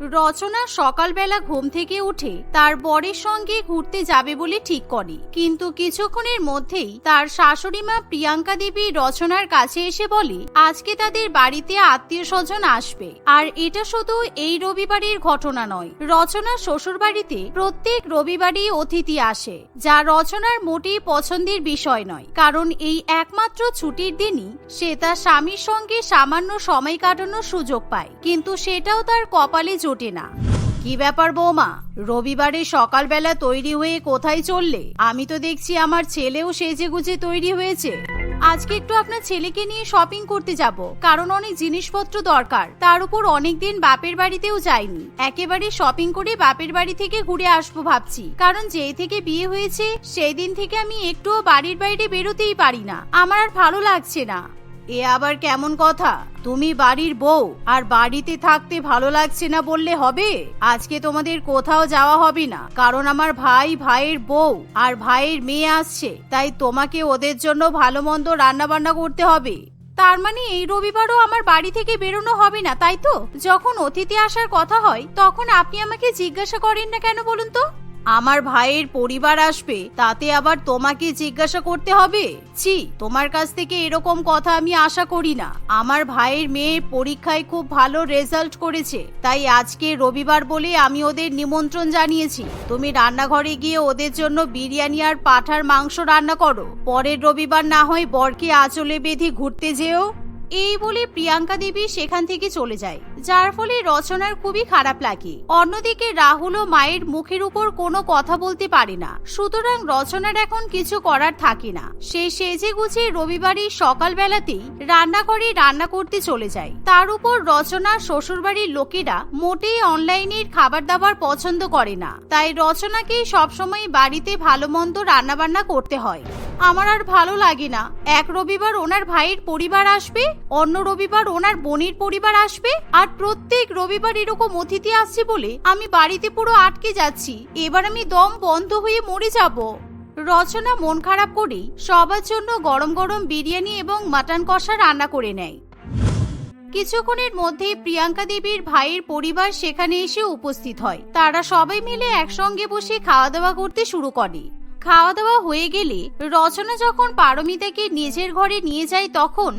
রচনা সকালবেলা ঘুম থেকে উঠে তার বরের সঙ্গে ঘুরতে যাবে বলে ঠিক করে। কিন্তু কিছুক্ষণের মধ্যেই তার শাশুড়ি মা প্রিয়াঙ্কা দেবী রচনার কাছে এসে বলে, আজকে তাদের বাড়িতে আত্মীয় স্বজন আসবে। আর এটা শুধু এই রবিবারের ঘটনা নয়। রচনার শ্বশুর বাড়িতে প্রত্যেক রবিবারই অতিথি আসে, যা রচনার মোটেই পছন্দের বিষয় নয়। কারণ এই একমাত্র ছুটির দিনই সে তার স্বামীর সঙ্গে সামান্য সময় কাটানোর সুযোগ পায়। কিন্তু সেটাও তার কপালে জোটে না। কি ব্যাপার বৌমা? রবিবারে সকালবেলা তৈরি হয়ে কোথায় চললে? আমি তো দেখছি আমার ছেলেও সেজে গুজে তৈরি হয়েছে। আজকে একটু আপনার ছেলেকে নিয়ে শপিং করতে যাব, কারণ অনেক জিনিসপত্র দরকার। তার উপর অনেক দিন বাপের বাড়িতেও যাইনি। একেবারে শপিং করে বাপের বাড়ি থেকে ঘুরে আসব ভাবছি। কারণ যেই থেকে বিয়ে হয়েছে, সেই দিন থেকে আমি একটুও বাড়ির বাইরে বেরোতেই পারি না। আমার আর ভালো লাগছে না। এ আবার কেমন কথা? তুমি বাড়ির বউ, আর বাড়িতে থাকতে ভালো লাগছে না বললে হবে? আজকে তোমাদের কোথাও যাওয়া হবে না, কারণ আমার ভাই ভাইয়ের বউ আর ভাইয়ের মেয়ে আসছে, তাই তোমাকে ওদের জন্য ভালো মন্দ রান্না বান্না করতে হবে। তার মানে এই রবিবারও আমার বাড়ি থেকে বেরোনো হবে না, তাই তো? যখন অতিথি আসার কথা হয়, তখন আপনি আমাকে জিজ্ঞাসা করেন না কেন বলুন তো? আমার ভাইয়ের পরিবার আসবে, তাতে আবার তোমাকে জিজ্ঞাসা করতে হবে? ছি, তোমার কাছ থেকে এরকম কথা আমি আশা করি না। আমার ভাইয়ের মেয়ে পরীক্ষায় খুব ভালো রেজাল্ট করেছে, তাই আজকে রবিবার বলে আমি ওদের নিমন্ত্রণ জানিয়েছি। তুমি রান্নাঘরে গিয়ে ওদের জন্য বিরিয়ানি আর পাঠার মাংস রান্না করো। পরের রবিবার না হয় বরকে আঁচলে বেঁধে ঘুরতে যেও। এই বলে প্রিয়াঙ্কা দেবী সেখান থেকে চলে যায়। যার ফলে রচনার খুবই খারাপ লাগে। অন্যদিকে রাহুল ও মায়ের মুখের উপর কোনো কথা বলতে পারে না। সুতরাং রচনার এখন কিছু করার থাকে না। সে সেজে গুছিয়ে রবিবারই সকালবেলাতেই রান্নাঘরে রান্না করতে চলে যায়। তার উপর রচনা শ্বশুরবাড়ির লোকেরা মোটেই অনলাইনের খাবার দাবার পছন্দ করে না। তাই রচনাকে সবসময় বাড়িতে ভালো মন্দ রান্নাবান্না করতে হয়। আমার আর ভালো লাগে না। এক রবিবার ওনার ভাইয়ের পরিবার আসবে, অন্য রবিবার ওনার বোনের পরিবার আসবে, আর প্রত্যেক রবিবার এরকম অতিথি আসছে বলে আমি বাড়িতে পুরো আটকে যাচ্ছি। এবার আমি দম বন্ধ হয়ে মরে যাব। রচনা মন খারাপ করেই সবার জন্য গরম গরম বিরিয়ানি এবং মাটন কষা রান্না করে নেয়। কিছুক্ষণের মধ্যে প্রিয়াঙ্কা দেবীর ভাইয়ের পরিবার সেখানে এসে উপস্থিত হয়। তারা সবাই মিলে একসঙ্গে বসে খাওয়া দাওয়া করতে শুরু করে। খাওয়া দাওয়া হয়ে গেলে রচনা যখন পারমিতাকে নিজের ঘরে নিয়ে যায় তখন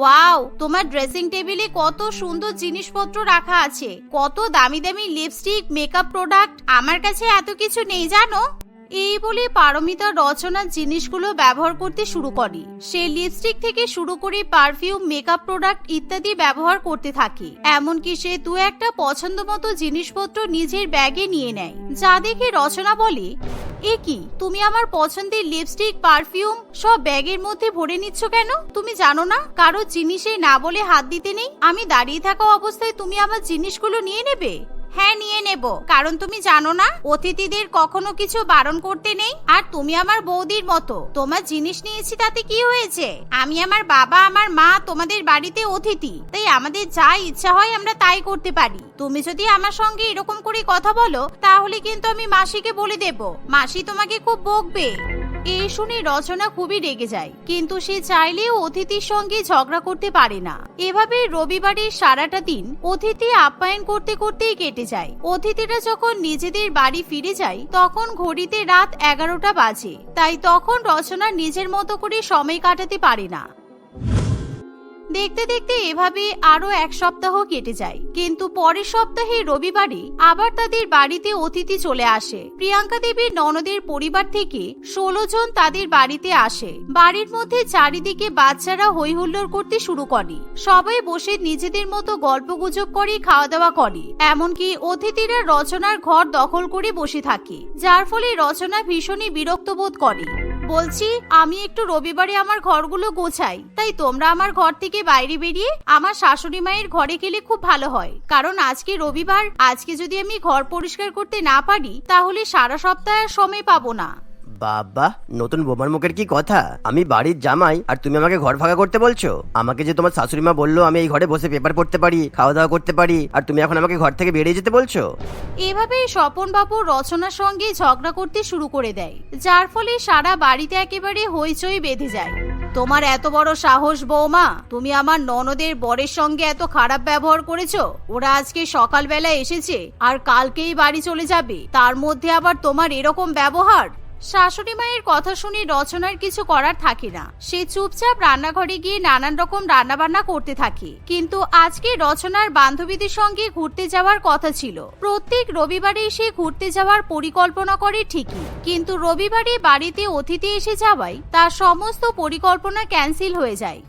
ওয়াও, তোমার ড্রেসিং টেবিলে কত সুন্দর জিনিসপত্র রাখা আছে। কত দামি দামি লিপস্টিক মেকআপ প্রোডাক্ট আমার কাছে এত কিছু নেই জানো? এই বলে পারমিতা রচনার জিনিসগুলো ব্যবহার করতে শুরু করে। সে লিপস্টিক থেকে শুরু করে পারফিউম মেকআপ প্রোডাক্ট ইত্যাদি ব্যবহার করতে থাকে। এমনকি সে দু একটা পছন্দ মতো জিনিসপত্র নিজের ব্যাগে নিয়ে নেয়। যা দেখে রচনা বলে এ কি? তুমি আমার পছন্দের লিপস্টিক পারফিউম সব ব্যাগের মধ্যে ভরে নিচ্ছ কেন? তুমি জানো না, কারও জিনিসে না বলে হাত দিতে নেই? আমি দাঁড়িয়ে থাকা অবস্থায় তুমি আমার জিনিসগুলো নিয়ে নেবে? হ্যাঁ নিয়ে নেব। কারণ তুমি জানো না, অতিথিদের কখনো কিছু বারণ করতে নেই, আর তুমি আমার বৌদির মতো। তোমার জিনিস নিয়েছি তাতে কি হয়েছে? আমি আমার বাবা, আমার মা, তোমাদের বাড়িতে অতিথি। তাই আমাদের যা ইচ্ছা হয় আমরা তাই করতে পারি। তুমি যদি আমার সঙ্গে এরকম করে কথা বলো, তাহলে কিন্তু আমি মাসিকে বলে দেব। মাসি তোমাকে খুব বকবে। এই শুনে রচনা খুবই রেগে যায়। কিন্তু সে চাইলেও অতিথির সঙ্গে ঝগড়া করতে পারে না। এভাবে রবিবারের সারাটা দিন অতিথি আপ্যায়ন করতে করতেই কেটে যায়। অতিথিরা যখন নিজেদের বাড়ি ফিরে যায়, তখন ঘড়িতে রাত এগারোটা বাজে। তাই তখন রচনা নিজের মতো করে সময় কাটাতে পারে না। দেখতে দেখতে এভাবে আরও এক সপ্তাহ কেটে যায়। কিন্তু পরের সপ্তাহে রবিবারে আবার তাদের বাড়িতে অতিথি চলে আসে। প্রিয়াঙ্কা দেবীর ননদের পরিবার থেকে ষোলো জন তাদের বাড়িতে আসে। বাড়ির মধ্যে চারিদিকে বাচ্চারা হই হুল্লোড় করতে শুরু করে। সবাই বসে নিজেদের মতো গল্প গুজব করে খাওয়া দাওয়া করে। এমনকি অতিথিরা রচনার ঘর দখল করে বসে থাকে, যার ফলে রচনা ভীষণই বিরক্ত বোধ করে। বলছি, আমি একটু রবিবারে আমার ঘরগুলো গোছাই। তাই তোমরা আমার ঘর থেকে বাইরে বেরিয়ে আমার শাশুড়ি মায়ের ঘরে গেলে খুব ভালো হয়। কারণ আজকে রবিবার, আজকে যদি আমি ঘর পরিষ্কার করতে না পারি, তাহলে সারা সপ্তাহ সময় পাবো না। বাবা, নতুন বোমার মুখের কি কথা? আমি বাড়ির জামাই, আর তুমি আমাকে ঘর ফাঁকা করতে বলছো? আমাকে যে তোমার শাশুড়ি মা বলল, আমি এই ঘরে বসে পেপার পড়তে পারি খাওয়া দাওয়া করতে পারি, আর তুমি এখন আমাকে ঘর থেকে বেরিয়ে যেতে বলছো? এভাবেই স্বপনবাবু রচনার সঙ্গে ঝগড়া করতে শুরু করে দেয়, যার ফলে সারা বাড়িতে একেবারে হইচই বেঁধে যায়। তোমার এত বড় সাহস বৌমা, তুমি আমার ননদের বরের সঙ্গে এত খারাপ ব্যবহার করেছ? ওরা আজকে সকালবেলা এসেছে, আর কালকেই বাড়ি চলে যাবে, তার মধ্যে আবার তোমার এরকম ব্যবহার? শাশুড়ি মায়ের কথা শুনে রচনার কিছু করার থাকে না। সে চুপচাপ রান্নাঘরে গিয়ে নানান রকম রান্নাবান্না করতে থাকে। কিন্তু আজকে রচনার বান্ধবীদের সঙ্গে ঘুরতে যাওয়ার কথা ছিল। প্রত্যেক রবিবারে সে ঘুরতে যাওয়ার পরিকল্পনা করে ঠিকই। কিন্তু রবিবারে বাড়িতে অতিথি এসে যাওয়ায় তার সমস্ত পরিকল্পনা ক্যান্সেল হয়ে যায়।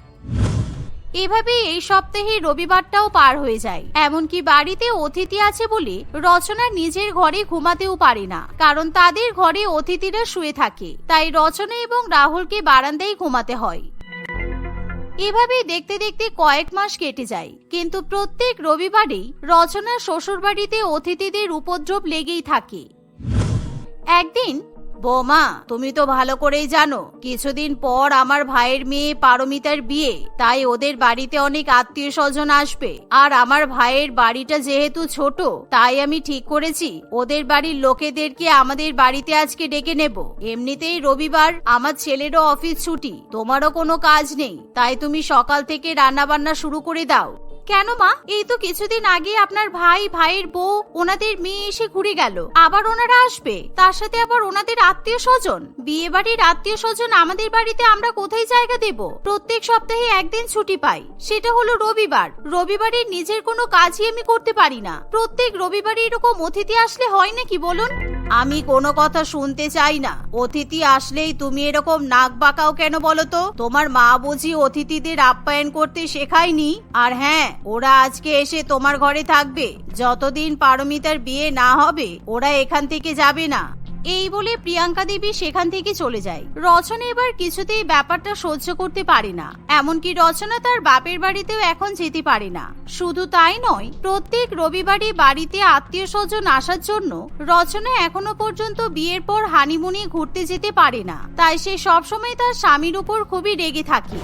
এভাবে এই সপ্তাহে রবিবারটাও পার হয়ে যায়। এমনকি বাড়িতে অতিথি আছে বলে রচনা নিজের ঘরে ঘুমাতেও পারে না, কারণ তাদের ঘরে অতিথিরা শুয়ে থাকে। তাই রচনা এবং রাহুলকে বারান্দায় ঘুমাতে হয়। এভাবেই দেখতে দেখতে কয়েক মাস কেটে যায়, কিন্তু প্রত্যেক রবিবারেই রচনার শ্বশুরবাড়িতে অতিথিদের উপদ্রব লেগেই থাকে। একদিন বৌমা, তুমি তো ভালো করেই জানো, কিছুদিন পর আমার ভাইয়ের মেয়ে পারমিতার বিয়ে, তাই ওদের বাড়িতে অনেক আত্মীয় স্বজন আসবে। আর আমার ভাইয়ের বাড়িটা যেহেতু ছোট, তাই আমি ঠিক করেছি, ওদের বাড়ির লোকেদেরকে আমাদের বাড়িতে আজকে ডেকে নেব। এমনিতেই রবিবার আমার ছেলেরও অফিস ছুটি, তোমারও কোনো কাজ নেই, তাই তুমি সকাল থেকে রান্না বান্না শুরু করে দাও। কেন মা? এই তো কিছুদিন আগে আপনার ভাই, ভাইয়ের বউ, ওনাদের মেয়ে এসে ঘুরে গেল। আবার ওনারা আসবে। তার সাথে আবার ওনাদের আত্মীয় স্বজন। বিয়ে বাড়ির আত্মীয় স্বজন আমাদের বাড়িতে আমরা কোথায় জায়গা দেব? প্রত্যেক সপ্তাহে একদিন ছুটি পাই। সেটা হলো রবিবার। রবিবারে নিজের কোনো কাজই আমি করতে পারি না। প্রত্যেক রবিবারে এরকম অতিথি আসলে হয় নাকি বলুন? আমি কোনো কথা শুনতে চাই না। অতিথি আসলেই তুমি এরকম নাক বাঁকাও কেন বলো তো? তোমার মা বুঝি অতিথিদের আপ্যায়ন করতে শেখায়নি? আর হ্যাঁ ওরা আজকে এসে তোমার ঘরে থাকবে। যতদিন পারমিতার বিয়ে না হবে, ওরা এখান থেকে যাবে না। এই বলে প্রিয়াঙ্কা দেবী সেখান থেকে চলে যায়। রচনা এবার কিছুতেই ব্যাপারটা সহ্য করতে পারে না। এমনকি রচনা তার বাপের বাড়িতেও এখন যেতে পারে না। শুধু তাই নয়, প্রত্যেক রবিবারে বাড়িতে আত্মীয় স্বজন আসার জন্য রচনা এখনও পর্যন্ত বিয়ের পর হানিমুনি ঘুরতে যেতে পারে না। তাই সে সবসময় তার স্বামীর উপর খুবই রেগে থাকে।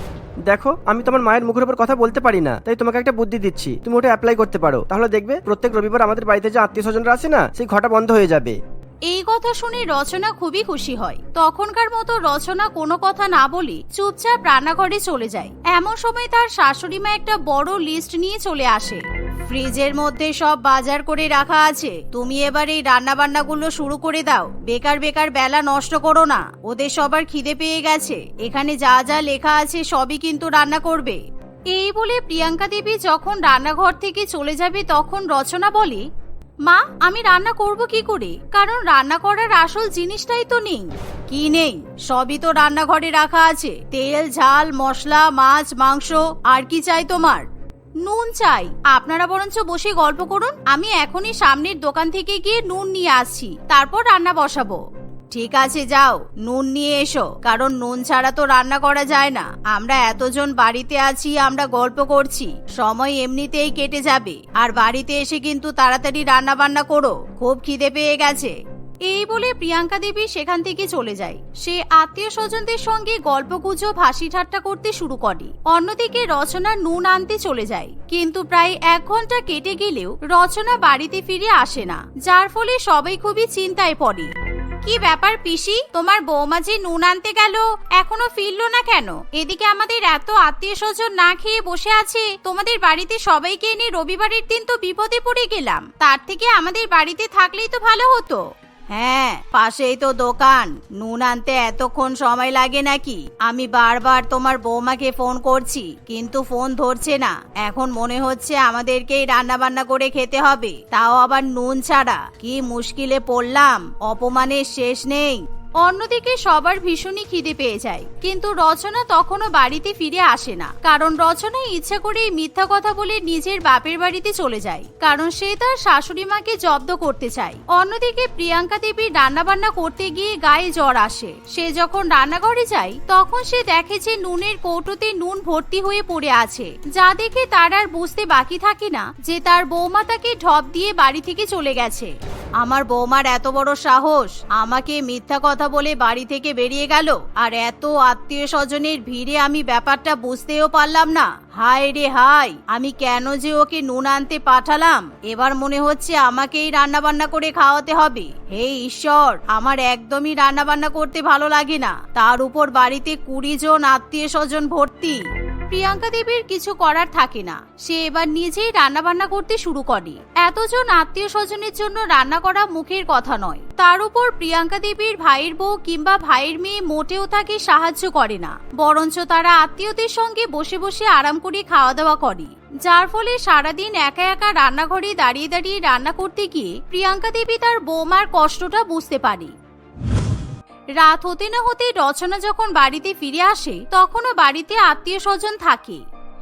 দেখো, আমি তোমার মায়ের মুখের উপর কথা বলতে পারি না, তাই তোমাকে একটা বুদ্ধি দিচ্ছি। তুমি ওটা অ্যাপ্লাই করতে পারো। তাহলে দেখবে, প্রত্যেক রবিবার আমাদের বাড়িতে যে আত্মীয় স্বজনরা আসে না, সেই ঘটা বন্ধ হয়ে যাবে। এই কথা শুনে রচনা খুবই খুশি হয়। তখনকার মতো রচনা কোনো কথা না বলে চুপচাপ রান্নাঘরে চলে যায়। এমন সময় তার শাশুড়ি মা একটা বড় লিস্ট নিয়ে চলে আসে। ফ্রিজের মধ্যে সব বাজার করে রাখা আছে। তুমি এবার এই রান্না বান্নাগুলো শুরু করে দাও। বেকার বেকার বেলা নষ্ট করো না। ওদের সবার খিদে পেয়ে গেছে। এখানে যা যা লেখা আছে সবই কিন্তু রান্না করবে। এই বলে প্রিয়াঙ্কা দেবী যখন রান্নাঘর থেকে চলে যাবে তখন রচনা বলে মা, আমি রান্না করব কি করে? কারণ রান্না করার আসল জিনিসটাই তো নেই। কি নেই? সবই তো রান্নাঘরে রাখা আছে। তেল, ঝাল, মশলা, মাছ, মাংস, আর কি চাই তোমার? নুন চাই। আপনারা বরঞ্চ বসে গল্প করুন। আমি এখনই সামনের দোকান থেকে গিয়ে নুন নিয়ে আসছি। তারপর রান্না বসাবো। ঠিক আছে, যাও। নুন নিয়ে এসো, কারণ নুন ছাড়া তো রান্না করা যায় না। আমরা এতজন বাড়িতে আছি, আমরা গল্প করছি। সময় এমনিতেই কেটে যাবে। আর বাড়িতে এসে কিন্তু তাড়াতাড়ি রান্না বান্না করো, খুব খিদে পেয়ে গেছে। এই বলে প্রিয়াঙ্কা দেবী সেখান থেকে চলে যায়। সে আত্মীয় স্বজনদের সঙ্গে গল্প গুজব হাসি ঠাট্টা করতে শুরু করে। অন্যদিকে রচনা নুন আনতে চলে যায়। কিন্তু প্রায় এক ঘণ্টা কেটে গেলেও রচনা বাড়িতে ফিরে আসে না, যার ফলে সবাই খুবই চিন্তায় পড়ে। কি ব্যাপার পিসি? তোমার বৌমা যে নুন আনতে গেল, এখনও ফিরলো না কেন? এদিকে আমাদের এত আত্মীয় স্বজন না খেয়ে বসে আছে, তোমাদের বাড়িতে সবাইকে এনে রবিবারের দিন তো বিপদে পড়ে গেলাম। তার থেকে আমাদের বাড়িতে থাকলেই তো ভালো হতো। হ্যাঁ পাশেই তো দোকান। নুন আনতে এতক্ষণ সময় লাগে নাকি? আমি বারবার তোমার বৌমাকে ফোন করছি, কিন্তু ফোন ধরছে না। এখন মনে হচ্ছে আমাদেরকেই রান্না বান্না করে খেতে হবে। তাও আবার নুন ছাড়া। কি মুশকিলে পড়লাম। অপমানের শেষ নেই। অন্যদিকে সবার ভীষণই খিদে পেয়ে যায়, কিন্তু রচনা তখনও বাড়িতে ফিরে আসে না। কারণ রচনা ইচ্ছা করে মিথ্যা কথা বলে নিজের বাপের বাড়িতে চলে যায়, কারণ সে তার শাশুড়ি মাকে জব্দ করতে চায়। অন্যদিকে প্রিয়াঙ্কা দেবী রান্না বান্না করতে গিয়ে গায়ে জ্বর আসে। সে যখন রান্নাঘরে যায়, তখন সে দেখে যে নুনের কৌটোতে নুন ভর্তি হয়ে পড়ে আছে। যা দেখে তার আর বুঝতে বাকি থাকে না যে তার বৌমা তাকে ঢপ দিয়ে বাড়ি থেকে চলে গেছে। আমার বৌমার এত বড় সাহস, আমাকে মিথ্যা কথা বলে বাড়ি থেকে বেরিয়ে গেল। আর এত আত্মীয় স্বজনের ভিড়ে আমি ব্যাপারটা বুঝতেও পারলাম না। হায় রে হাই আমি কেন যে ওকে নুন আনতে পাঠালাম? এবার মনে হচ্ছে আমাকেই রান্না বান্না করে খাওয়াতে হবে। হে ঈশ্বর, আমার একদমই রান্না বান্না করতে ভালো লাগে না। তার উপর বাড়িতে কুড়ি জন আত্মীয় স্বজন ভর্তি। প্রিয়াঙ্কা দেবীর কিছু করার থাকে না। সে এবার নিজেই রান্না বান্না করতে শুরু করে। এতজন আত্মীয় স্বজনের জন্য রান্না করা মুখের কথা নয়। তার উপর প্রিয়াঙ্কা দেবীর ভাইয়ের বউ কিংবা ভাইয়ের মেয়ে মোটেও তাকে সাহায্য করে না। বরঞ্চ তারা আত্মীয়দের সঙ্গে বসে বসে আরাম করে খাওয়া দাওয়া করে। যার ফলে সারাদিন একা একা রান্নাঘরে দাঁড়িয়ে দাঁড়িয়ে রান্না করতে গিয়ে প্রিয়াঙ্কা দেবী তার বৌমার কষ্টটা বুঝতে পারে। রাত হতে না হতে রচনা যখন বাড়িতে ফিরে আসে, তখনও বাড়িতে আত্মীয় স্বজন থাকে।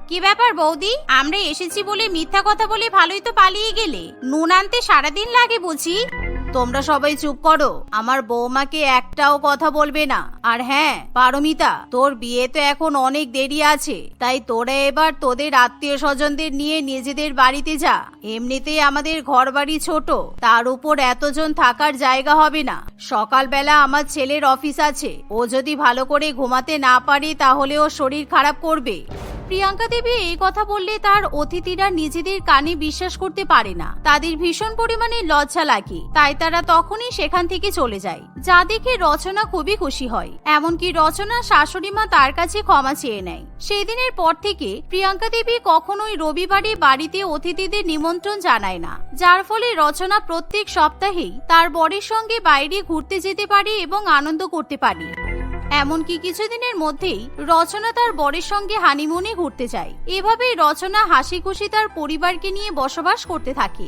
কি ব্যাপার বৌদি? আমরা এসেছি বলে মিথ্যা কথা বলে ভালোই তো পালিয়ে গেলে। নুন আনতে সারাদিন লাগে বুঝি? তোমরা সবাই চুপ করো। আমার বৌমাকে একটাও কথা বলবে না। আর হ্যাঁ পারমিতা, তোর বিয়ে তো এখন অনেক দেরি আছে। তাই তোরা এবার তোদের আত্মীয় স্বজনদের নিয়ে নিজেদের বাড়িতে যা। এমনিতেই আমাদের ঘর বাড়ি ছোট। তার উপর এতজন থাকার জায়গা হবে না। সকালবেলা আমার ছেলের অফিস আছে। ও যদি ভালো করে ঘুমাতে না পারে, তাহলে ও শরীর খারাপ করবে। প্রিয়াঙ্কা দেবী এই কথা বললে তার অতিথিরা নিজেদের কানে বিশ্বাস করতে পারে না। তাদের ভীষণ পরিমাণে লজ্জা লাগে। তাই তারা তখনই সেখান থেকে চলে যায়। যা দেখে রচনা খুবই খুশি হয়। এমনকি রচনা শাশুড়ি মা তার কাছে ক্ষমা চেয়ে নেয়। সেই দিনের পর থেকে প্রিয়াঙ্কা দেবী কখনোই রবিবারে বাড়িতে অতিথিদের নিমন্ত্রণ জানায় না। যার ফলে রচনা প্রত্যেক সপ্তাহেই তার বরের সঙ্গে বাইরে ঘুরতে যেতে পারে এবং আনন্দ করতে পারে। এমনকি কিছুদিনের মধ্যেই রচনা তার বরের সঙ্গে হানিমুনে ঘুরতে যায়। এভাবেই রচনা হাসি খুশি তার পরিবারকে নিয়ে বসবাস করতে থাকে।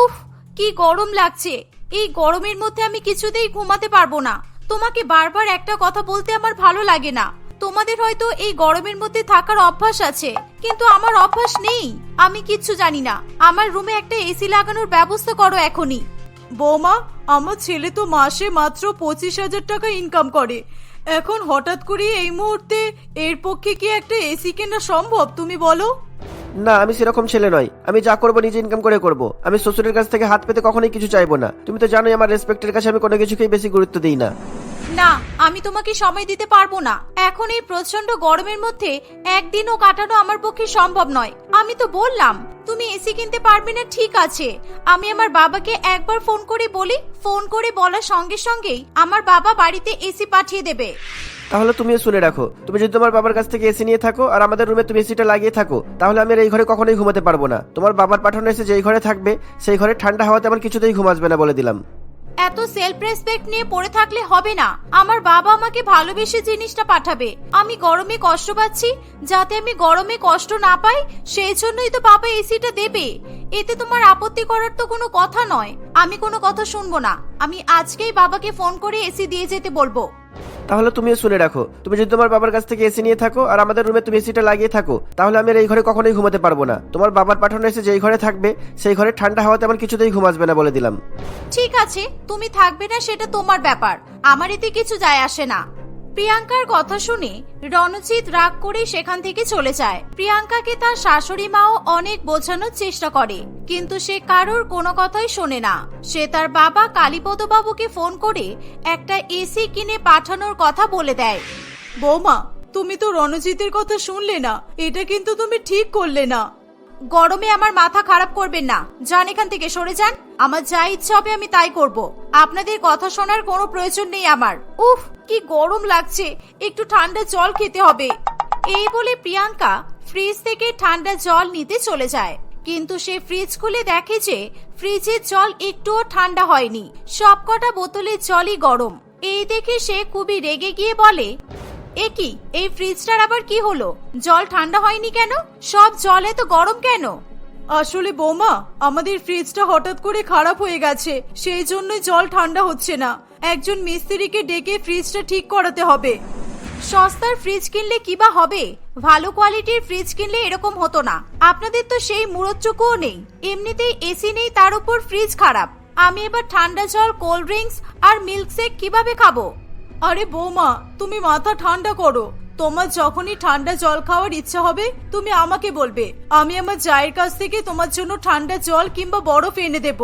উফ, কি গরম লাগছে। এই গরমের মধ্যে আমি কিছুতেই ঘুমাতে পারব না। তোমাকে বারবার একটা কথা বলতে আমার ভালো লাগে না। তোমাদের হয়তো এই গরমের মধ্যে থাকার অভ্যাস আছে, কিন্তু আমার অভ্যাস নেই। আমি কিচ্ছু জানি না। আমার রুমে একটা এসি লাগানোর ব্যবস্থা করো এখনই। বৌমা, আমার ছেলে তো মাসে মাত্র পঁচিশ হাজার টাকা ইনকাম করে। এখন হঠাৎ করে এই মুহূর্তে এর পক্ষে কি একটা এসি কেনা সম্ভব, তুমি বলো? না, আমি সেরকম ছেলে নয়। আমি যা করব নিজে ইনকাম করে করব। আমি শ্বশুরের কাছ থেকে হাত পেতে কখনোই কিছু চাইব না। তুমি তো জানোই আমার রেসপেক্টের কাছে আমি কোনো কিছুকেই বেশি গুরুত্ব দিই না। না, আমি তোমাকে সময় দিতে পারব না। এখন এই প্রচণ্ড গরমের মধ্যে একদিনও কাটানো আমার পক্ষে সম্ভব নয়। আমি তো বললাম, তুমি এসি কিনতে পারবে না, ঠিক আছে। আমি আমার বাবাকে একবার ফোন করে বলি, ফোন করে বলার সঙ্গে সঙ্গেই আমার বাবা বাড়িতে এসি পাঠিয়ে দেবে। তাহলে তুমিও শুনে রাখো। তুমি যদি তোমার বাবার কাছ থেকে এসি নিয়ে থাকো আর আমাদের রুমে তুমি এসিটা লাগিয়ে থাকো, তাহলে আমি আর এই ঘরে কখনোই ঘুমাতে পারব না। তোমার বাবার পাঠানো এসে যেই ঘরে থাকবে, সেই ঘরে ঠান্ডা হাওয়াতে আমার কিছুতেই ঘুম আসবে না বলে দিলাম। এত সেলফ রেসপেক্ট নিয়ে পড়ে থাকলে হবে না। আমার বাবা আমাকে ভালোবেসে জিনিসটা পাঠাবে। আমি গরমে কষ্ট পাচ্ছি, যাতে আমি গরমে কষ্ট না পাই, সেই জন্যই তো বাবা এসিটা দেবে। এতে তোমার আপত্তি করার তো কোনো কথা নয়। আমি কোনো কথা শুনব না। আমি আজকেই বাবাকে ফোন করে এসি দিয়ে যেতে বলব। তাহলে তুমিও শুনে রাখো। তুমি যদি তোমার বাবার কাছ থেকে এসি নিয়ে থাকো আর আমাদের রুমে তুমি এসিটা লাগিয়ে থাকো, তাহলে আমি এই ঘরে কখনোই ঘুমাতে পারব না। তোমার বাবার পাঠানো এসে যেই ঘরে থাকবে, সেই ঘরে ঠান্ডা হাওয়াতে আমার কিছুতেই ঘুম আসবে না বলে দিলাম। ঠিক আছে, তুমি থাকবে না সেটা তোমার ব্যাপার। আমার এতে কিছু যায় আসে না। প্রিয়াঙ্কার কথা শুনে রণজিৎ রাগ করে সেখান থেকে চলে যায়। প্রিয়াঙ্কাকে তার শাশুড়ি মাও অনেক বোঝানোর চেষ্টা করে, কিন্তু সে কারোর কোনো কথাই শোনে না। সে তার বাবা কালীপদ বাবুকে ফোন করে একটা এসি কিনে পাঠানোর কথা বলে দেয়। বৌমা, তুমি তো রণজিতের কথা শুনলে না, এটা কিন্তু তুমি ঠিক করলে না। গরমে আমার মাথা খারাপ করবেন না। যান এখান থেকে, সরে যান। আমার যা ইচ্ছা হবে আমি তাই করব। আপনাদের কথা শোনার কোনো প্রয়োজন নেই আমার। উফ, কি গরম লাগছে। একটু ঠান্ডা জল খেতে হবে। এই বলে প্রিয়াঙ্কা ফ্রিজ থেকে ঠান্ডা জল নিতে চলে যায়। কিন্তু সে ফ্রিজ খুলে দেখে যে ফ্রিজের জল একটুও ঠান্ডা হয়নি। সবকটা বোতলের জলই গরম। এই দেখে সে খুবই রেগে গিয়ে বলে এ কি? এই ফ্রিজটার আবার কি হলো? জল ঠান্ডা হয়নি কেন? সব জল এত গরম কেন? আসলে বৌমা আমাদের ফ্রিজটা হঠাৎ করে খারাপ হয়ে গেছে। সেই জন্যই জল ঠান্ডা হচ্ছে না। একজন মিস্ত্রিকে ডেকে ফ্রিজটা ঠিক করাতে হবে। সস্তার ফ্রিজ কিনলে কি বা হবে? ভালো কোয়ালিটির ফ্রিজ কিনলে এরকম হতো না। আপনাদের তো সেই মুরচ্চকুও নেই। এমনিতেই এসি নেই তার উপর ফ্রিজ খারাপ। আমি এবার ঠান্ডা জল কোল্ড ড্রিঙ্কস আর মিল্কশেক কীভাবে খাব? আরে বৌমা, তুমি মাথা ঠান্ডা করো। তোমার যখনই ঠান্ডা জল খাওয়ার ইচ্ছা হবে, তুমি আমাকে বলবে। আমি আমার জায়ের কাছ থেকে তোমার জন্য ঠান্ডা জল কিংবা বরফ এনে দেব।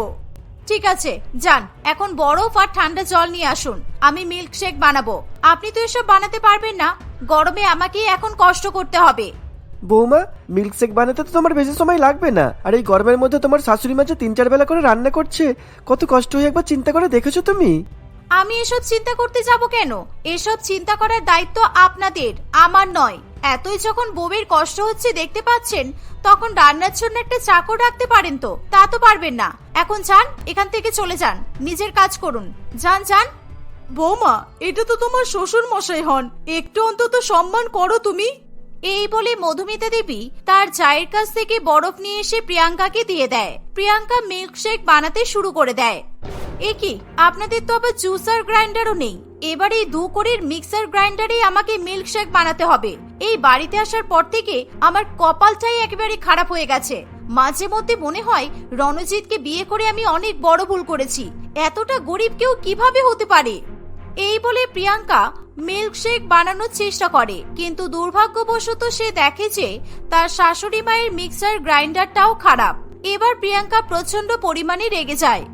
ঠিক আছে, যান, এখন বরফ আর ঠান্ডা জল নিয়ে আসুন। আমি মিল্ক শেক বানাবো। আপনি তো এসব বানাতে পারবেন না। গরমে আমাকে এখন কষ্ট করতে হবে। বৌমা, মিল্কশেক বানাতে তো তোমার বেশি সময় লাগবে না। আর এই গরমের মধ্যে তোমার শাশুড়ি মা যে তিন চার বেলা করে রান্না করছে, কত কষ্ট হয়ে একবার চিন্তা করে দেখেছ তুমি? আমি এসব চিন্তা করতে যাব কেন? এসব চিন্তা করার দায়িত্ব আপনাদের আমার নয়। এতই যখন বউয়ের কষ্ট হচ্ছে দেখতে পাচ্ছেন তখন রান্নার জন্য একটা চাকর রাখতে পারেন তো তা তো পারবেন না। এখন যান এখান থেকে চলে যান নিজের কাজ করুন। যান যান। বৌমা এটা তো তোমার শ্বশুর মশাই হন একটু অন্তত সম্মান করো তুমি। এই বলে মধুমিতা দেবী তার চায়ের কাছ থেকে বরফ নিয়ে এসে প্রিয়াঙ্কাকে দিয়ে দেয়। প্রিয়াঙ্কা মিল্কশেক বানাতে শুরু করে দেয়। এ কি আপনাদের তো আবার জুসার গ্রাইন্ডারও নেই। এবার এই দু কোড়ির মিক্সার গ্রাইন্ডারেই আমাকে মিল্কশেক বানাতে হবে। এই বাড়িতে আসার পর থেকে আমার কপালটাই একেবারে খারাপ হয়ে গেছে। মাঝে মধ্যে মনে হয় রণজিৎকে বিয়ে করে আমি অনেক বড় ভুল করেছি। এতটা গরিব কেউ কীভাবে হতে পারে? এই বলে প্রিয়াঙ্কা মিল্কশেক বানানোর চেষ্টা করে, কিন্তু দুর্ভাগ্যবশত সে দেখে যে তার শাশুড়ি মায়ের মিক্সার গ্রাইন্ডারটাও খারাপ। এবার প্রিয়াঙ্কা প্রচণ্ড পরিমাণে রেগে যায়।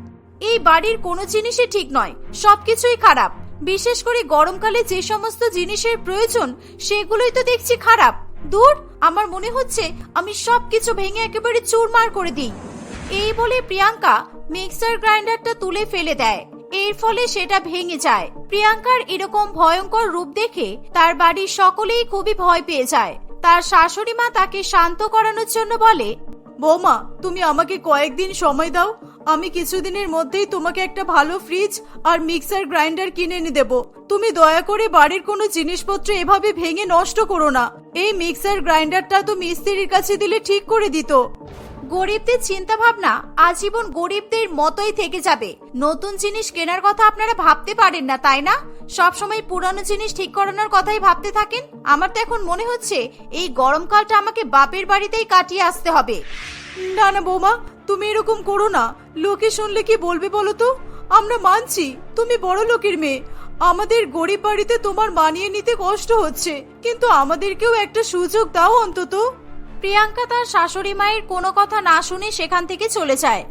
এই বাড়ির কোনো জিনিসই ঠিক নয়, সবকিছুই খারাপ। বিশেষ করে গরমকালে যে সমস্ত জিনিসের প্রয়োজন, সেগুলোই তো দেখছি খারাপ। দূর, আমার মনে হচ্ছে আমি সবকিছু ভেঙে একেবারে চুরমার করে দিই। এই বলে প্রিয়াঙ্কা মিক্সার গ্রাইন্ডারটা তুলে ফেলে দেয়। এর ফলে সেটা ভেঙে যায়। প্রিয়াঙ্কার এরকম ভয়ঙ্কর রূপ দেখে তার বাড়ির সকলেই খুবই ভয় পেয়ে যায়। তার শাশুড়ি মা তাকে শান্ত করানোর জন্য বলে বৌমা, তুমি আমাকে কয়েকদিন সময় দাও। আমি কিছুদিনের মধ্যেই তোমাকে একটা ভালো ফ্রিজ আর মিক্সার গ্রাইন্ডার কিনে এনে দেব। তুমি দয়া করে বাড়ির কোনো জিনিসপত্র এভাবে ভেঙে নষ্ট করো না। এই মিক্সার গ্রাইন্ডারটা তো মিস্ত্রির কাছে দিলে ঠিক করে দিত। গরিবদের চিন্তা ভাবনা আজীবন গরিবদের মতোই থেকে যাবে। নতুন জিনিস কেনার কথা আপনারা ভাবতে পারেন না, তাই না? সব সময় পুরানো জিনিস ঠিক করানোর কথাই ভাবতে থাকেন। আমার তো এখন মনে হচ্ছে এই গরমকালটা আমাকে বাপের বাড়িতেই কাটিয়ে আসতে হবে। না না, বৌমা, তুমি এরকম করো না। লোকে শুনলে কি বলবে বলো তো? আমরা মানছি, তুমি বড় লোকের মেয়ে। আমাদের গরিব বাড়িতে তোমার মানিয়ে নিতে কষ্ট হচ্ছে, কিন্তু আমাদেরকেও একটা সুযোগ দাও অন্তত। প্রিয়াঙ্কা তার শাশুড়ি মায়ের কোনো কথা না শুনে সেখান থেকে চলে যায়।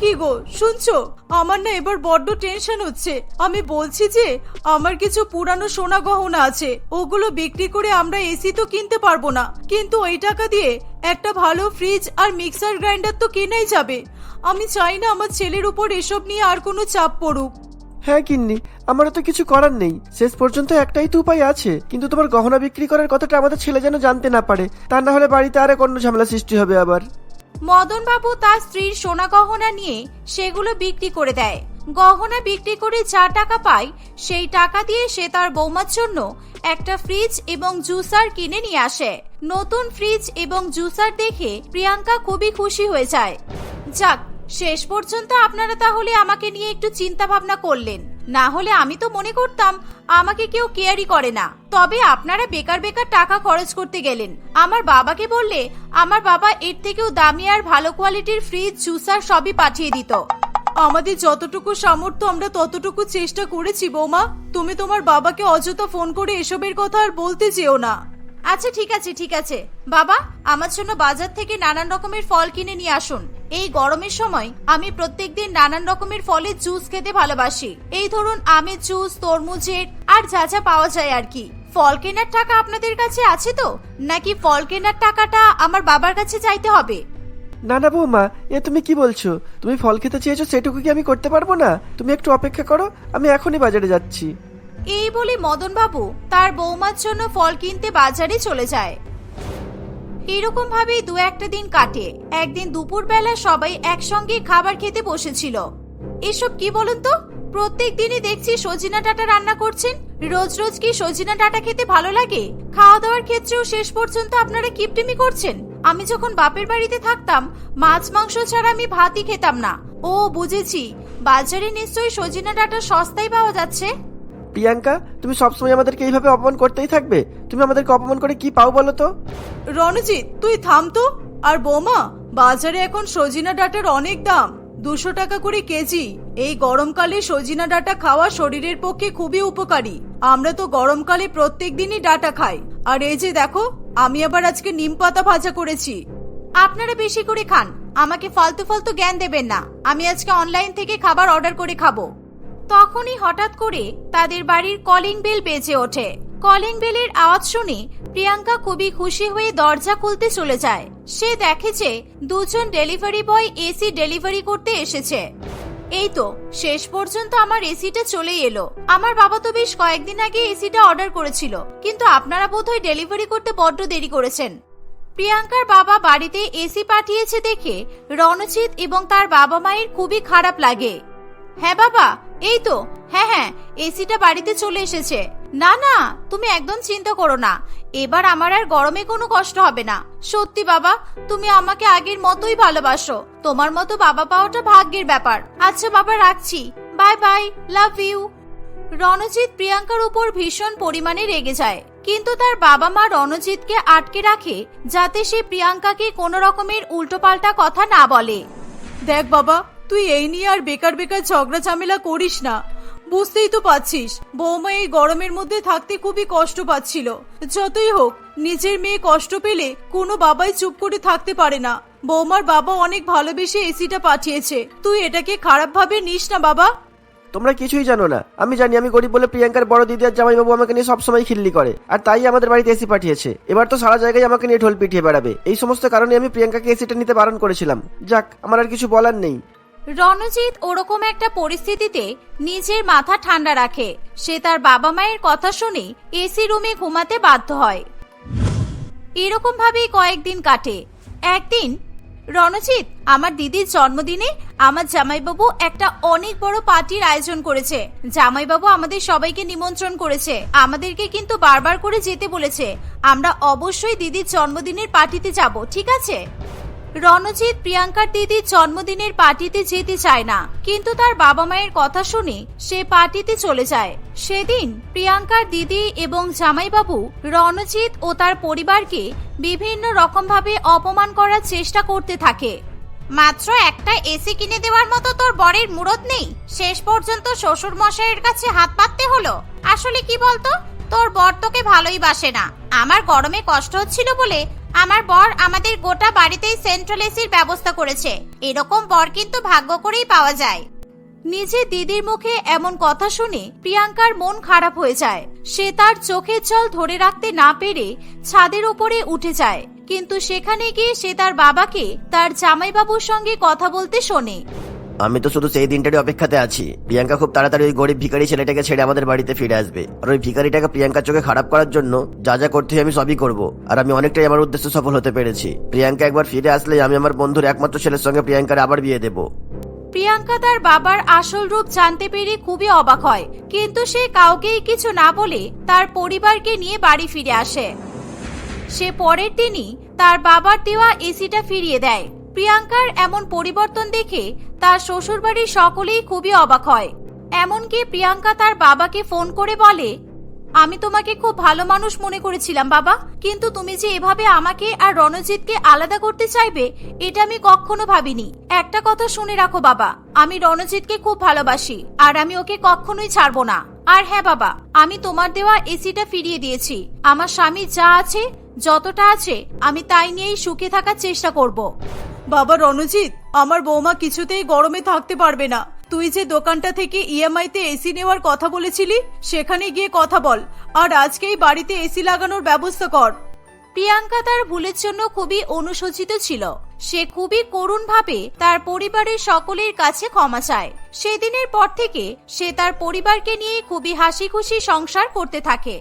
কি গো, শুনছো? আমার না এবার বড্ড টেনশন হচ্ছে। আমি বলছি যে, আমার কিছু পুরানো সোনা গহনা আছে। ওগুলো বিক্রি করে আমরা এসি তো কিনতে পারব না। কিন্তু ওই টাকা দিয়ে একটা ভালো ফ্রিজ আর মিক্সার গ্রাইন্ডার তো কেনাই যাবে। আমি চাই না আমার ছেলের উপর এসব নিয়ে আর কোনো চাপ পড়ুক। হ্যাঁ কিন্নি আমারও তো কিছু করার নেই। শেষ পর্যন্ত একটাই তো উপায় আছে। কিন্তু তোমার গহনা বিক্রি করার কথাটা আমাদের ছেলে যেন জানতে না পারে। তা না হলে বাড়িতে আরেক অন্য ঝামেলা সৃষ্টি হবে আবার। মদন বাবু তার স্ত্রীর সোনা গহনা নিয়ে সেগুলো বিক্রি করে দেয়। গহনা বিক্রি করে যা টাকা পায়, সেই টাকা দিয়ে সে তার বৌমার জন্য একটা ফ্রিজ এবং জুসার কিনে নিয়ে আসে। নতুন ফ্রিজ এবং জুসার দেখে প্রিয়াঙ্কা খুবই খুশি হয়ে যায়। যাক শেষ পর্যন্ত আপনারা তাহলে আমাকে নিয়ে একটু চিন্তা ভাবনা করলেন। না হলে আমি তো মনে করতাম আমাকে কেউ কেয়ারই করে না। তবে আপনারা বেকার বেকার টাকা খরচ করতে গেলেন। আমার বাবাকে বললে, আমার বাবা এর থেকেও দামি আর ভালো কোয়ালিটির ফ্রিজ, জুসার সবই পাঠিয়ে দিত। আমাদের যতটুকু সামর্থ্য, আমরা ততটুকু চেষ্টা করেছি, বৌমা। তুমি তোমার বাবাকে অযথা ফোন করে এসবের কথা আর বলতে চেও না। আচ্ছা ঠিক আছে ঠিক আছে। বাবা, আমার জন্য বাজার থেকে নানান রকমের ফল কিনে নিয়ে আসুন। এই গরমের সময় আমি প্রত্যেকদিন নানান রকমের ফলের জুস খেতে ভালোবাসি। এই ধরুন আমের জুস তরমুজের আর যা যা পাওয়া যায় আর কি। ফল কেনার টাকা আপনাদের কাছে আছে তো? নাকি ফল কেনার টাকাটা আমার বাবার কাছে চাইতে হবে? না না বৌমা এ তুমি কি বলছো? তুমি ফল খেতে চেয়েছো সেটুকু কি আমি করতে পারব না? তুমি একটু অপেক্ষা করো আমি এখনই বাজারে যাচ্ছি। এই বলে মদন বাবু তার বৌমার জন্য ফল কিনতে বাজারে চলে যায়। এরকম ভাবেই দু একটা দিন কাটে। একদিন দুপুরবেলা সবাই একসঙ্গে খাবার খেতে বসেছিল। এসব কি বলুন তো? প্রত্যেক দিনই দেখছি সজিনা ডাটা রান্না করছেন। রোজ রোজ কি সজিনা ডাটা খেতে ভালো লাগে? খাওয়া দাওয়ার ক্ষেত্রেও শেষ পর্যন্ত আপনারা কিপটিমি করছেন। আমি যখন বাপের বাড়িতে থাকতাম, মাছ, মাংস ছাড়া আমি ভাতই খেতাম না। ও, বুঝেছি। বাজারে নিশ্চয়ই সজিনা ডাটা সস্তায় পাওয়া যাচ্ছে। প্রিয়াঙ্কা, তুমি সবসময় আমাদেরকে এইভাবে অপমান করতেই থাকবে। তুমি আমাদেরকে অপমান করে কি পাও বলো তো? রণজিৎ, তুই থাম তো। আর বৌমা, বাজারে এখন সজিনা ডাটার অনেক দাম। দুশো টাকা করে কেজি। এই গরমকালে সজিনা ডাটা খাওয়া শরীরের পক্ষে খুবই উপকারী। আমরা তো গরমকালে প্রত্যেক দিনই ডাটা খাই। আর এই যে দেখো, আমি আবার আজকে নিম পাতা ভাজা করেছি। আপনারা বেশি করে খান। আমাকে ফালতু ফালতু জ্ঞান দেবেন না। আমি আজকে অনলাইন থেকে খাবার অর্ডার করে খাব। তখনই হঠাৎ করে তাদের বাড়ির কলিং বেল বেজে ওঠে। কলিং বেলের আওয়াজ শুনে প্রিয়াঙ্কা খুবই খুশি হয়ে দরজা খুলতে চলে যায়। সে দেখে যে দুজন ডেলিভারি বয় এসি ডেলিভারি করতে এসেছে। এই তো, শেষ পর্যন্ত আমার এসিটা চলে এলো। আমার বাবা তো বেশ কয়েকদিন আগে এসিটা অর্ডার করেছিল, কিন্তু আপনারা বোধহয় ডেলিভারি করতে বড্ড দেরি করেছেন। প্রিয়াঙ্কার বাবা বাড়িতে এসি পাঠিয়েছে দেখে রণজিৎ এবং তার বাবা মায়ের খুবই খারাপ লাগে। হ্যাঁ বাবা এই তো হ্যাঁ হ্যাঁ এসিটা বাড়িতে চলে এসেছে। না না, তুমি একদম চিন্তা করো না। এবার আমার আর গরমে কোনো কষ্ট হবে না। সত্যি বাবা, তুমি আমাকে আগের মতোই ভালোবাসো। তোমার মতো বাবা পাওয়াটা ভাগ্যের ব্যাপার। আচ্ছা বাবা, রাখছি। Bye bye, love you. Ranjit প্রিয়াঙ্কার উপর ভীষণ পরিমাণে রেগে যায়। কিন্তু তার বাবা মা রণজিৎকে আটকে রাখে, যাতে সে প্রিয়াঙ্কাকে কোনো রকমের উল্টোপাল্টা কথা না বলে। দেখ বাবা তুই এই নিয়ে আর বেকার বেকার ঝগড়া ঝামেলা করিস না। বুঝতেই তো পাচ্ছিস বৌমা এই গরমের মধ্যে থাকতে খুবই কষ্ট পাচ্ছিল। যতই হোক, নিজের মেয়ে কষ্ট পেলে কোনো বাবাই চুপ করে থাকতে পারে না। বৌমার বাবা অনেক ভালোবেসে এসিটা পাঠিয়েছে। তুই এটাকে খারাপ ভাবে নিস না, বাবা। তোমরা কিছুই জানো না। আমি জানি আমি গরিব বলে প্রিয়াঙ্কার বড় দিদি আর জামাইবাবু আমাকে নিয়ে সবসময় খিল্লি করে। আর তাই আমাদের বাড়িতে এসি পাঠিয়েছে। এবার তো সারা জায়গায় আমাকে নিয়ে ঢোল পিটিয়ে বেড়াবে। এই সমস্ত কারণে আমি প্রিয়াঙ্কাকে এসিটা নিতে বারণ করেছিলাম। যাক, আমার আর কিছু বলার নেই। রণজিৎ ওরকম একটা পরিস্থিতিতে নিজের মাথা ঠান্ডা রাখে। সে তার বাবা মায়ের কথা শুনে এসি রুমে ঘুমাতে বাধ্য হয়। এরকম ভাবেই কয়েকদিন কাটে। একদিন, রণজিৎ, আমার দিদির জন্মদিনে আমার জামাইবাবু একটা অনেক বড় পার্টির আয়োজন করেছে। জামাইবাবু আমাদের সবাইকে নিমন্ত্রণ করেছে। আমাদেরকে কিন্তু বারবার করে যেতে বলেছে। আমরা অবশ্যই দিদির জন্মদিনের পার্টিতে যাব, ঠিক আছে? রণজিৎ প্রিয়াঙ্কার দিদির জন্মদিনের পার্টিতে যেতে চায় না। কিন্তু তার বাবা মায়ের কথা শুনে সে পার্টিতে চলে যায়। সেদিন প্রিয়াঙ্কার দিদি এবং জামাইবাবু রণজিৎ ও তার পরিবারকে বিভিন্ন রকমভাবে অপমান করার চেষ্টা করতে থাকে। মাত্র একটা এসি কিনে দেওয়ার মতো তোর বরের মুরত নেই? শেষ পর্যন্ত শ্বশুর মশাইয়ের কাছে হাত পাততে হলো? আসলে কি বলতো? তোর বর তোকে ভালোই বাসে না। আমার গরমে কষ্ট হচ্ছিল বলে আমার বর আমাদের গোটা বাড়িতেই সেন্ট্রাল এসির ব্যবস্থা করেছে। এরকম বর কিন্তু ভাগ্য করেই পাওয়া যায়। নিজে দিদির মুখে এমন কথা শুনে প্রিয়াঙ্কার মন খারাপ হয়ে যায়। সে তার চোখের জল ধরে রাখতে না পেরে ছাদের উপরে উঠে যায়। কিন্তু সেখানে গিয়ে সে তার বাবাকে, তার জামাইবাবুর সঙ্গে কথা বলতে শোনে। আমি তো শুধু সেই দিনটারই অপেক্ষাতে আছি। প্রিয়াঙ্কা খুব তাড়াতাড়ি ওই গরিব ভিখারি ছেলেটাকে ছেড়ে আমাদের বাড়িতে ফিরে আসবে। আর ওই ভিখারিটাকে প্রিয়াঙ্কার চোখে খারাপ করার জন্য যা যা করতে আমি সবই করব। আর আমি অনেকটাই আমার উদ্দেশ্য সফল হতে পেরেছি। প্রিয়াঙ্কা একবার ফিরে আসলে আমি আমার বন্ধুর একমাত্র ছেলের সঙ্গে প্রিয়াঙ্কার আবার বিয়ে দেবো। প্রিয়াঙ্কা তার বাবার আসল রূপ জানতে পেরে খুবই অবাক হয়। কিন্তু সে কাউকেই কিছু না বলে তার পরিবারকে নিয়ে বাড়ি ফিরে আসে। সে পরের দিনই তার বাবার দেওয়া এসিটা ফিরিয়ে দেয়। প্রিয়াঙ্কার এমন পরিবর্তন দেখে তার শ্বশুরবাড়ির সকলেই খুবই অবাক হয়। এমনকি প্রিয়াঙ্কা তার বাবাকে ফোন করে বলে, আমি তোমাকে খুব ভালো মানুষ মনে করেছিলাম বাবা, কিন্তু তুমি যে এভাবে আমাকে আর রণজিৎকে আলাদা করতে চাইবে, এটা আমি কখনো ভাবিনি। একটা কথা শুনে রাখো বাবা, আমি রণজিৎকে খুব ভালোবাসি, আর আমি ওকে কখনোই ছাড়বো না। আর হ্যাঁ বাবা, আমি তোমার দেওয়া এসিটা ফিরিয়ে দিয়েছি। আমার স্বামী যা আছে, যতটা আছে, আমি তাই নিয়েই সুখে থাকার চেষ্টা করব। বাবা রণজিৎ, আমার বৌমা কিছুতেই গরমে থাকতে পারবে না। তুই যে দোকানটা থেকে ইএমআই তে এসি নেওয়ার কথা বলেছিলি, সেখানে গিয়ে কথা বল, আর আজকেই বাড়িতে এসি লাগানোর ব্যবস্থা কর। প্রিয়াঙ্কা তার ভুলের জন্য খুবই অনুশোচিত ছিল। সে খুবই করুণভাবে তার পরিবারের সকলের কাছে ক্ষমা চায়। সেদিনের পর থেকে সে তার পরিবারকে নিয়ে খুবই হাসি খুশি সংসার করতে থাকে।